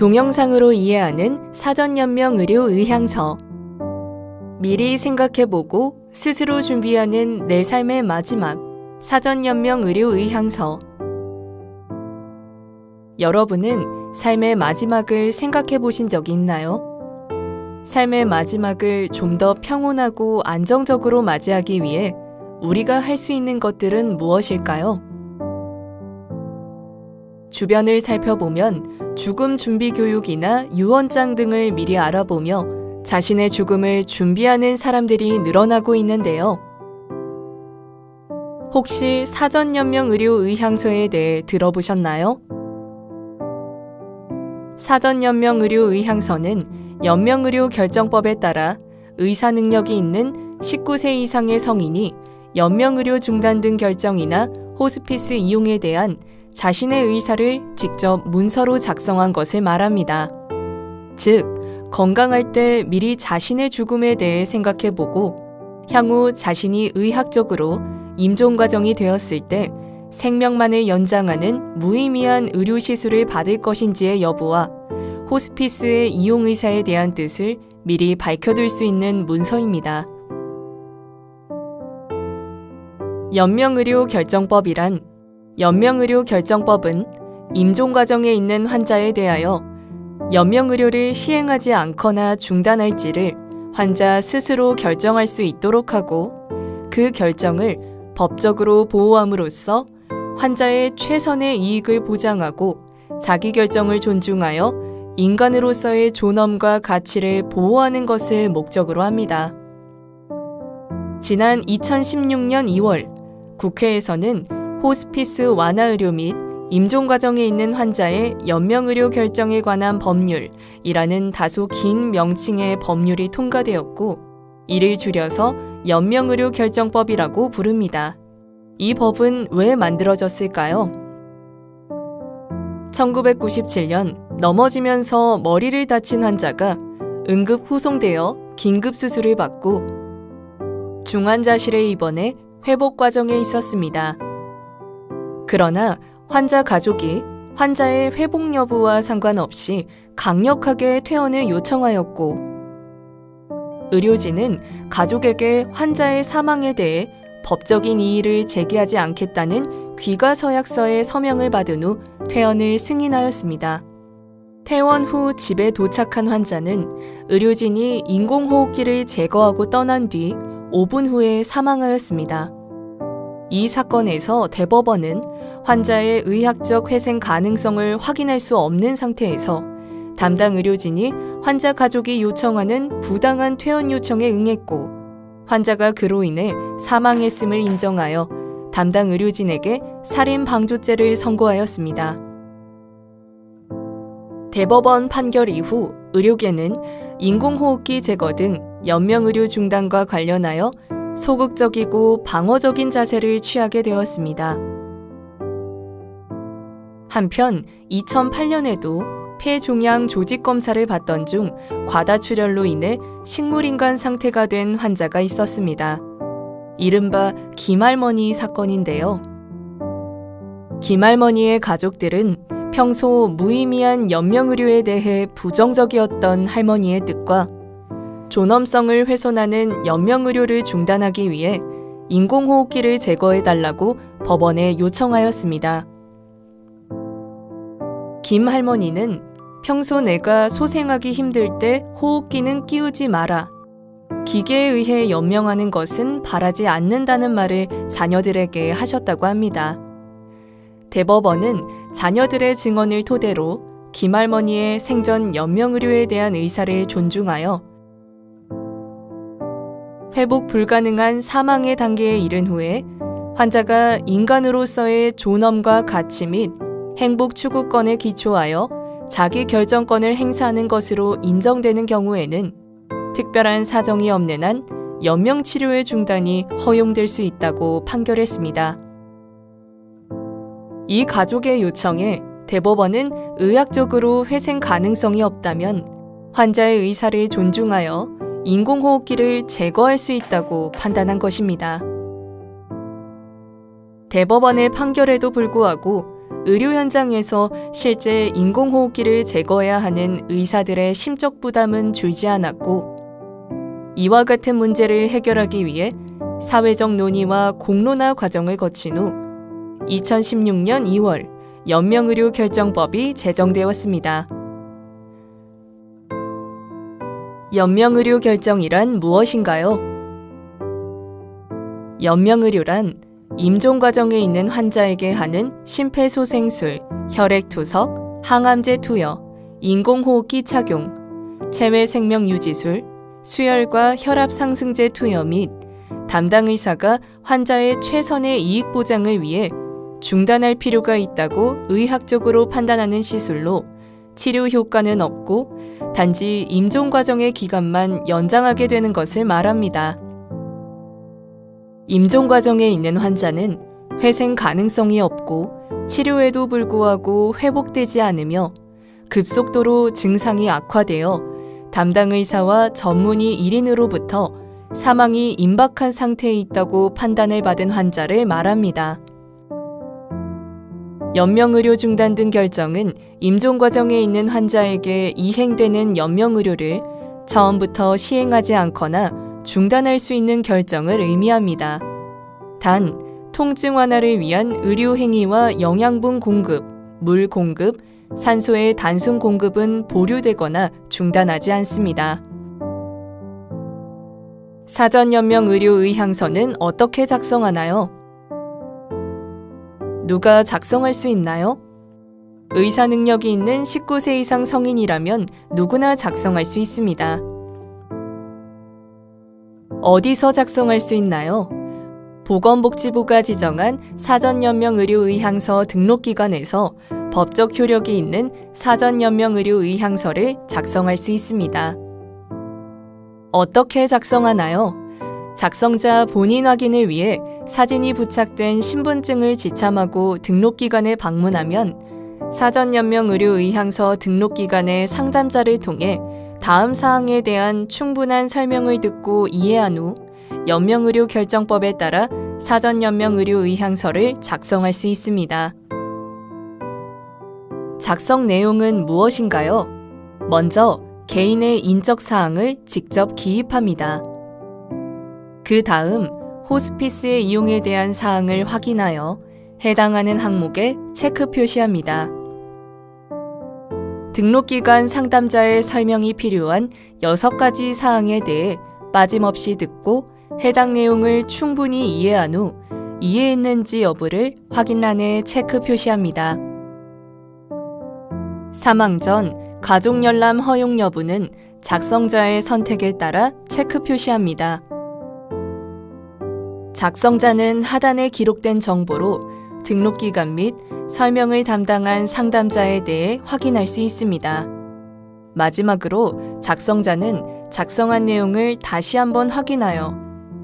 동영상으로 이해하는 사전연명 의료 의향서. 미리 생각해보고 스스로 준비하는 내 삶의 마지막 사전연명 의료 의향서. 여러분은 삶의 마지막을 생각해 보신 적이 있나요? 삶의 마지막을 좀 더 평온하고 안정적으로 맞이하기 위해 우리가 할 수 있는 것들은 무엇일까요? 주변을 살펴보면 죽음 준비 교육이나 유언장 등을 미리 알아보며 자신의 죽음을 준비하는 사람들이 늘어나고 있는데요. 혹시 사전연명 의료 의향서에 대해 들어보셨나요? 사전연명 의료 의향서는 연명의료 결정법에 따라 의사 능력이 있는 19세 이상의 성인이 연명의료 중단 등 결정이나 호스피스 이용에 대한 자신의 의사를 직접 문서로 작성한 것을 말합니다. 즉, 건강할 때 미리 자신의 죽음에 대해 생각해 보고 향후 자신이 의학적으로 임종 과정이 되었을 때 생명만을 연장하는 무의미한 의료 시술을 받을 것인지의 여부와 호스피스의 이용 의사에 대한 뜻을 미리 밝혀둘 수 있는 문서입니다. 연명의료 결정법이란 연명의료 결정법은 임종 과정에 있는 환자에 대하여 연명의료를 시행하지 않거나 중단할지를 환자 스스로 결정할 수 있도록 하고 그 결정을 법적으로 보호함으로써 환자의 최선의 이익을 보장하고 자기 결정을 존중하여 인간으로서의 존엄과 가치를 보호하는 것을 목적으로 합니다. 지난 2016년 2월 국회에서는 호스피스 완화 의료 및 임종 과정에 있는 환자의 연명 의료 결정에 관한 법률이라는 다소 긴 명칭의 법률이 통과되었고 이를 줄여서 연명 의료 결정법이라고 부릅니다. 이 법은 왜 만들어졌을까요? 1997년 넘어지면서 머리를 다친 환자가 응급 후송되어 긴급 수술을 받고 중환자실에 입원해 회복 과정에 있었습니다. 그러나 환자 가족이 환자의 회복 여부와 상관없이 강력하게 퇴원을 요청하였고 의료진은 가족에게 환자의 사망에 대해 법적인 이의를 제기하지 않겠다는 귀가 서약서의 서명을 받은 후 퇴원을 승인하였습니다. 퇴원 후 집에 도착한 환자는 의료진이 인공호흡기를 제거하고 떠난 뒤 5분 후에 사망하였습니다. 이 사건에서 대법원은 환자의 의학적 회생 가능성을 확인할 수 없는 상태에서 담당 의료진이 환자 가족이 요청하는 부당한 퇴원 요청에 응했고 환자가 그로 인해 사망했음을 인정하여 담당 의료진에게 살인 방조죄를 선고하였습니다. 대법원 판결 이후 의료계는 인공호흡기 제거 등 연명의료 중단과 관련하여 소극적이고 방어적인 자세를 취하게 되었습니다. 한편 2008년에도 폐종양 조직 검사를 받던 중 과다출혈로 인해 식물인간 상태가 된 환자가 있었습니다. 이른바 김할머니 사건인데요. 김할머니의 가족들은 평소 무의미한 연명의료에 대해 부정적이었던 할머니의 뜻과 존엄성을 훼손하는 연명의료를 중단하기 위해 인공호흡기를 제거해달라고 법원에 요청하였습니다. 김 할머니는 평소 내가 소생하기 힘들 때 호흡기는 끼우지 마라. 기계에 의해 연명하는 것은 바라지 않는다는 말을 자녀들에게 하셨다고 합니다. 대법원은 자녀들의 증언을 토대로 김할머니의 생전 연명의료에 대한 의사를 존중하여 회복 불가능한 사망의 단계에 이른 후에 환자가 인간으로서의 존엄과 가치 및 행복 추구권에 기초하여 자기 결정권을 행사하는 것으로 인정되는 경우에는 특별한 사정이 없는 한 연명 치료의 중단이 허용될 수 있다고 판결했습니다. 이 가족의 요청에 대법원은 의학적으로 회생 가능성이 없다면 환자의 의사를 존중하여 인공호흡기를 제거할 수 있다고 판단한 것입니다. 대법원의 판결에도 불구하고 의료 현장에서 실제 인공호흡기를 제거해야 하는 의사들의 심적 부담은 줄지 않았고, 이와 같은 문제를 해결하기 위해 사회적 논의와 공론화 과정을 거친 후 2016년 2월 연명의료 결정법이 제정되었습니다. 연명의료 결정이란 무엇인가요? 연명의료란 임종 과정에 있는 환자에게 하는 심폐소생술, 혈액투석, 항암제 투여, 인공호흡기 착용, 체외 생명 유지술, 수혈과 혈압 상승제 투여 및 담당 의사가 환자의 최선의 이익 보장을 위해 중단할 필요가 있다고 의학적으로 판단하는 시술로 치료 효과는 없고 단지 임종 과정의 기간만 연장하게 되는 것을 말합니다. 임종 과정에 있는 환자는 회생 가능성이 없고 치료에도 불구하고 회복되지 않으며 급속도로 증상이 악화되어 담당 의사와 전문의 1인으로부터 사망이 임박한 상태에 있다고 판단을 받은 환자를 말합니다. 연명의료 중단 등 결정은 임종 과정에 있는 환자에게 이행되는 연명의료를 처음부터 시행하지 않거나 중단할 수 있는 결정을 의미합니다. 단, 통증 완화를 위한 의료 행위와 영양분 공급, 물 공급, 산소의 단순 공급은 보류되거나 중단하지 않습니다. 사전 연명 의료 의향서는 어떻게 작성하나요? 누가 작성할 수 있나요? 의사 능력이 있는 19세 이상 성인이라면 누구나 작성할 수 있습니다. 어디서 작성할 수 있나요? 보건복지부가 지정한 사전연명의료의향서 등록기관에서 법적 효력이 있는 사전연명의료의향서를 작성할 수 있습니다. 어떻게 작성하나요? 작성자 본인 확인을 위해 사진이 부착된 신분증을 지참하고 등록기관에 방문하면 사전연명의료의향서 등록기관의 상담자를 통해 다음 사항에 대한 충분한 설명을 듣고 이해한 후 연명의료 결정법에 따라 사전연명의료의향서를 작성할 수 있습니다. 작성 내용은 무엇인가요? 먼저 개인의 인적 사항을 직접 기입합니다. 그 다음 호스피스의 이용에 대한 사항을 확인하여 해당하는 항목에 체크 표시합니다. 등록기관 상담자의 설명이 필요한 6가지 사항에 대해 빠짐없이 듣고 해당 내용을 충분히 이해한 후 이해했는지 여부를 확인란에 체크 표시합니다. 사망 전 가족 열람 허용 여부는 작성자의 선택에 따라 체크 표시합니다. 작성자는 하단에 기록된 정보로 등록기간 및 설명을 담당한 상담자에 대해 확인할 수 있습니다. 마지막으로 작성자는 작성한 내용을 다시 한번 확인하여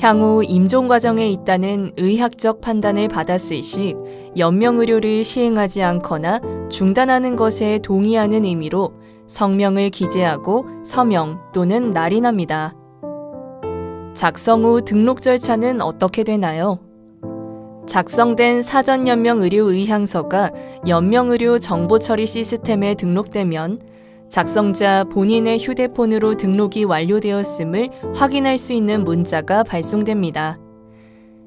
향후 임종 과정에 있다는 의학적 판단을 받았을 시 연명 의료를 시행하지 않거나 중단하는 것에 동의하는 의미로 성명을 기재하고 서명 또는 날인합니다. 작성 후 등록 절차는 어떻게 되나요? 작성된 사전 연명 의료 의향서가 연명 의료 정보 처리 시스템에 등록되면 작성자 본인의 휴대폰으로 등록이 완료되었음을 확인할 수 있는 문자가 발송됩니다.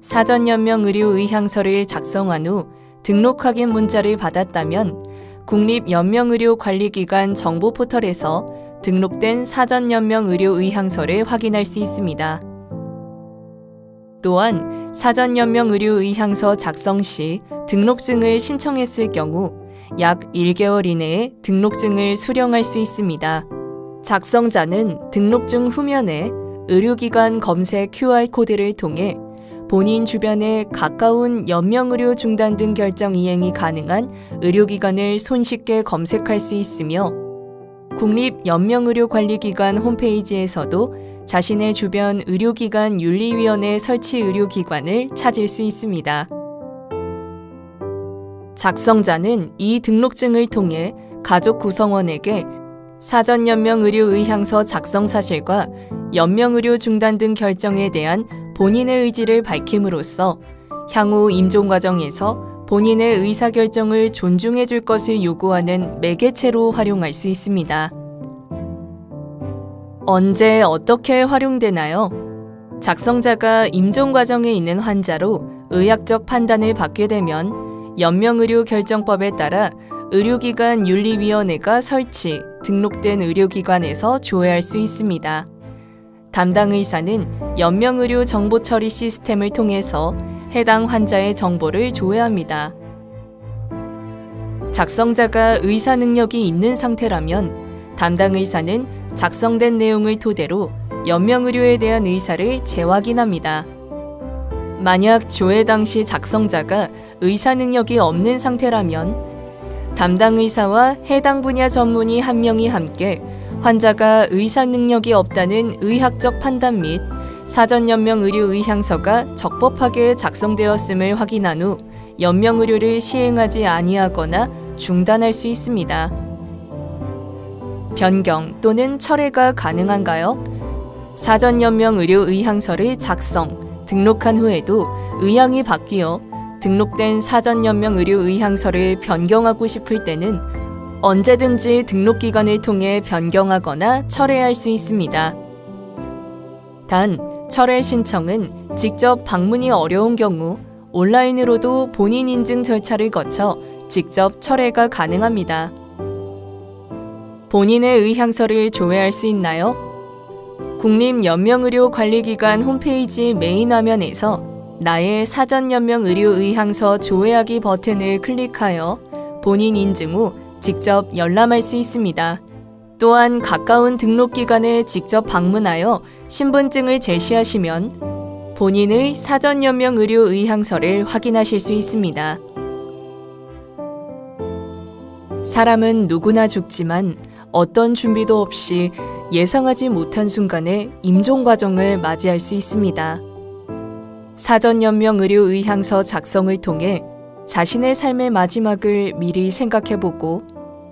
사전 연명 의료 의향서를 작성한 후 등록 확인 문자를 받았다면 국립연명의료관리기관 정보 포털에서 등록된 사전연명의료 의향서를 확인할 수 있습니다. 또한 사전연명의료의향서 작성 시 등록증을 신청했을 경우 약 1개월 이내에 등록증을 수령할 수 있습니다. 작성자는 등록증 후면에 의료기관 검색 QR코드를 통해 본인 주변에 가까운 연명의료 중단 등 결정 이행이 가능한 의료기관을 손쉽게 검색할 수 있으며 국립연명의료관리기관 홈페이지에서도 자신의 주변 의료기관 윤리위원회 설치 의료기관을 찾을 수 있습니다. 작성자는 이 등록증을 통해 가족 구성원에게 사전연명의료의향서 작성 사실과 연명의료 중단 등 결정에 대한 본인의 의지를 밝힘으로써 향후 임종 과정에서 본인의 의사결정을 존중해 줄 것을 요구하는 매개체로 활용할 수 있습니다. 언제 어떻게 활용되나요? 작성자가 임종 과정에 있는 환자로 의학적 판단을 받게 되면 연명의료 결정법에 따라 의료기관 윤리위원회가 설치, 등록된 의료기관에서 조회할 수 있습니다. 담당 의사는 연명의료 정보 처리 시스템을 통해서 해당 환자의 정보를 조회합니다. 작성자가 의사 능력이 있는 상태라면 담당 의사는 작성된 내용을 토대로 연명의료에 대한 의사를 재확인합니다. 만약 조회 당시 작성자가 의사 능력이 없는 상태라면 담당 의사와 해당 분야 전문의 한 명이 함께 환자가 의사 능력이 없다는 의학적 판단 및 사전 연명 의료 의향서가 적법하게 작성되었음을 확인한 후 연명 의료를 시행하지 아니하거나 중단할 수 있습니다. 변경 또는 철회가 가능한가요? 사전 연명 의료 의향서를 작성, 등록한 후에도 의향이 바뀌어 등록된 사전 연명 의료 의향서를 변경하고 싶을 때는 언제든지 등록기관을 통해 변경하거나 철회할 수 있습니다. 단, 철회 신청은 직접 방문이 어려운 경우 온라인으로도 본인 인증 절차를 거쳐 직접 철회가 가능합니다. 본인의 의향서를 조회할 수 있나요? 국립연명의료관리기관 홈페이지 메인 화면에서 나의 사전연명의료의향서 조회하기 버튼을 클릭하여 본인 인증 후 직접 열람할 수 있습니다. 또한 가까운 등록기관에 직접 방문하여 신분증을 제시하시면 본인의 사전연명의료의향서를 확인하실 수 있습니다. 사람은 누구나 죽지만 어떤 준비도 없이 예상하지 못한 순간에 임종 과정을 맞이할 수 있습니다. 사전연명 의료 의향서 작성을 통해 자신의 삶의 마지막을 미리 생각해보고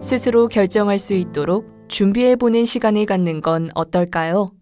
스스로 결정할 수 있도록 준비해보는 시간을 갖는 건 어떨까요?